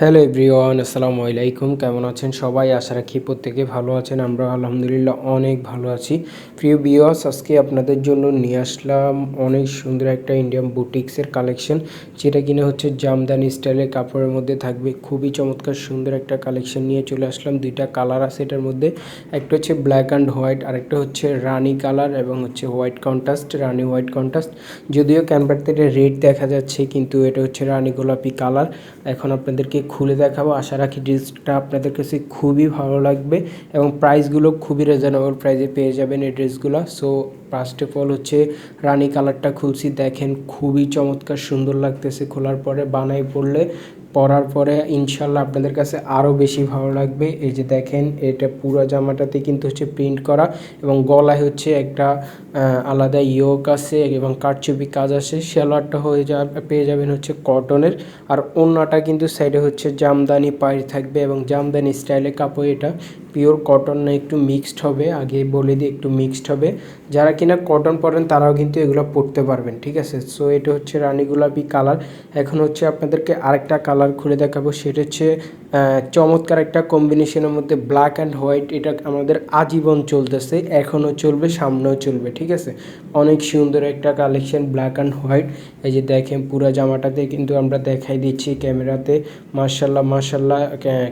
Hello everyone, আসসালামু আলাইকুম। কেমন আছেন সবাই? আশা রাখি প্রত্যেকে ভালো আছেন আমরা আলহামদুলিল্লাহ অনেক ভালো আছি। প্রিয় বিওয়াস আজকে আপনাদের জন্য নিয়ে আসলাম অনেক সুন্দর একটা ইন্ডিয়ান বুটিক্সের কালেকশন যেটা কিনা হচ্ছে জামদানি স্টাইলের কাপড়ের মধ্যে থাকবে। খুবই চমৎকার সুন্দর একটা কালেকশন নিয়ে চলে আসলাম। দুইটা কালার আছে এটার মধ্যে, একটা হচ্ছে ব্ল্যাক অ্যান্ড হোয়াইট আরেকটা হচ্ছে রানি কালার এবং হচ্ছে white contrast rani white contrast যদিও ক্যানভারতে এটা রেড দেখা যাচ্ছে, কিন্তু এটা হচ্ছে রানি গোলাপি কালার এখন আপনাদেরকে খুলে দেখাবো। আশা রাখি ড্রেসটা আপনাদের কাছে খুবই ভালো লাগবে এবং প্রাইসগুলো খুবই রিজনেবল প্রাইসে পেয়ে যাবেন এই ড্রেসগুলো সো ফার্স্ট অফ অল হচ্ছে রানি কালারটা খুলছি। দেখেন খুবই চমৎকার, সুন্দর লাগতেছে খোলার পরে বানাই পড়লে। পরার পরে ইনশাল্লাহ আপনাদের কাছে আরও বেশি ভালো লাগবে। এই যে দেখেন, এটা পুরো জামাটাতে কিন্তু হচ্ছে প্রিন্ট করা এবং গলায় হচ্ছে একটা আলাদা ইয়োক আছে এবং কারচুপি কাজ আছে। সেলোয়ারটা হয়ে যা, পেয়ে যাবেন হচ্ছে কটনের আর অন্যটা কিন্তু সাইডে হচ্ছে জামদানি পায়ে থাকবে এবং জামদানি স্টাইলে কাপড় এটা। পিওর কটন না একটু মিক্সড হবে, আগে বলে দিই একটু মিক্সড হবে। যারা কিনা কটন পরেন, তারাও কিন্তু এগুলো পরতে পারবেন, ঠিক আছে? সো এটা হচ্ছে রানী গোলাপি কালার এখন হচ্ছে আপনাদেরকে আরেকটা কালার খুলে দেখাবো, সেটা হচ্ছে চমৎকার একটা কম্বিনেশনের মধ্যে ব্ল্যাক অ্যান্ড হোয়াইট এটা আমাদের আজীবন চলতেছে, এখনও চলবে, সামনেও চলবে, ঠিক আছে? অনেক সুন্দর একটা কালেকশন ব্ল্যাক অ্যান্ড হোয়াইট এই যে দেখেন, পুরো জামাটাতে কিন্তু আমরা দেখাই দিচ্ছি ক্যামেরাতে। মার্শাল্লাহ মার্শাল্লাহ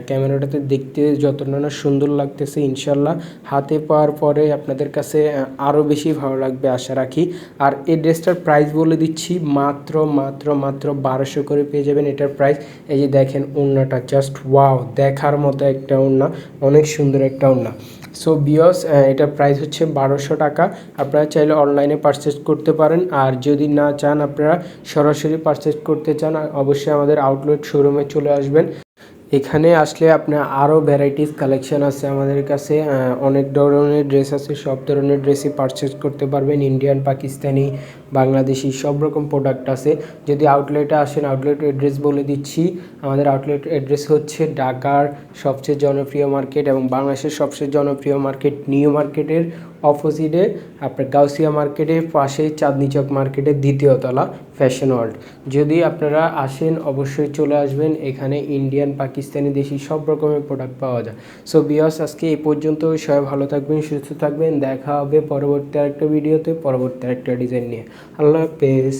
ক্যামেরাটাতে দেখতে যতটা না সুন্দর লাগতেছে, ইনশাল্লাহ। হাতে পাওয়ার পরে আপনাদের কাছে আরও বেশি ভালো লাগবে আশা রাখি। আর এই ড্রেসটার প্রাইস বলে দিচ্ছি, মাত্র মাত্র মাত্র বারোশো করে পেয়ে যাবেন এটার প্রাইস এই যে দেখেন ওড়নাটা জাস্ট ওয়াও দেখার মতো একটা ওড়না, অনেক সুন্দর একটা ওড়না। সো বিয়স এটা প্রাইস হচ্ছে বারোশো টাকা। আপনারা চাইলে অনলাইনে পারচেস করতে পারেন। আর যদি না চান, আপনারা সরাসরি পারচেস করতে চান, অবশ্যই আমাদের আউটলেট শোরুমে চলে আসবেন। এখানে আসলে আপনার আরও ভ্যারাইটিস কালেকশন আছে আমাদের কাছে অনেক ধরনের ড্রেস আছে, সব ধরনের ড্রেসই পারচেস করতে পারবেন ইন্ডিয়ান পাকিস্তানি বাংলাদেশি সব রকম প্রোডাক্ট আছে। যদি আউটলেটে আসেন আউটলেট অ্যাড্রেস বলে দিচ্ছি। আমাদের আউটলেট অ্যাড্রেস হচ্ছে ঢাকার সবচেয়ে জনপ্রিয় মার্কেট এবং বাংলাদেশের সবচেয়ে জনপ্রিয় মার্কেট নিউ মার্কেটের অপোজিটে আপনার গাউসিয়া মার্কেটের পাশে চাঁদনি চক মার্কেটের দ্বিতীয় তলা ফ্যাশন ওয়ার্ল্ড। যদি আপনারা আসেন, অবশ্যই চলে আসবেন। এখানে ইন্ডিয়ান, পাকিস্তানি, দেশি সব রকমের প্রোডাক্ট পাওয়া যায়। সো বিয়স আজকে এই পর্যন্ত সবাই ভালো থাকবেন, সুস্থ থাকবেন। দেখা হবে পরবর্তী আরেকটা ভিডিওতে পরবর্তী আরেকটা ডিজাইন নিয়ে। আল্লাহ হাফেজ।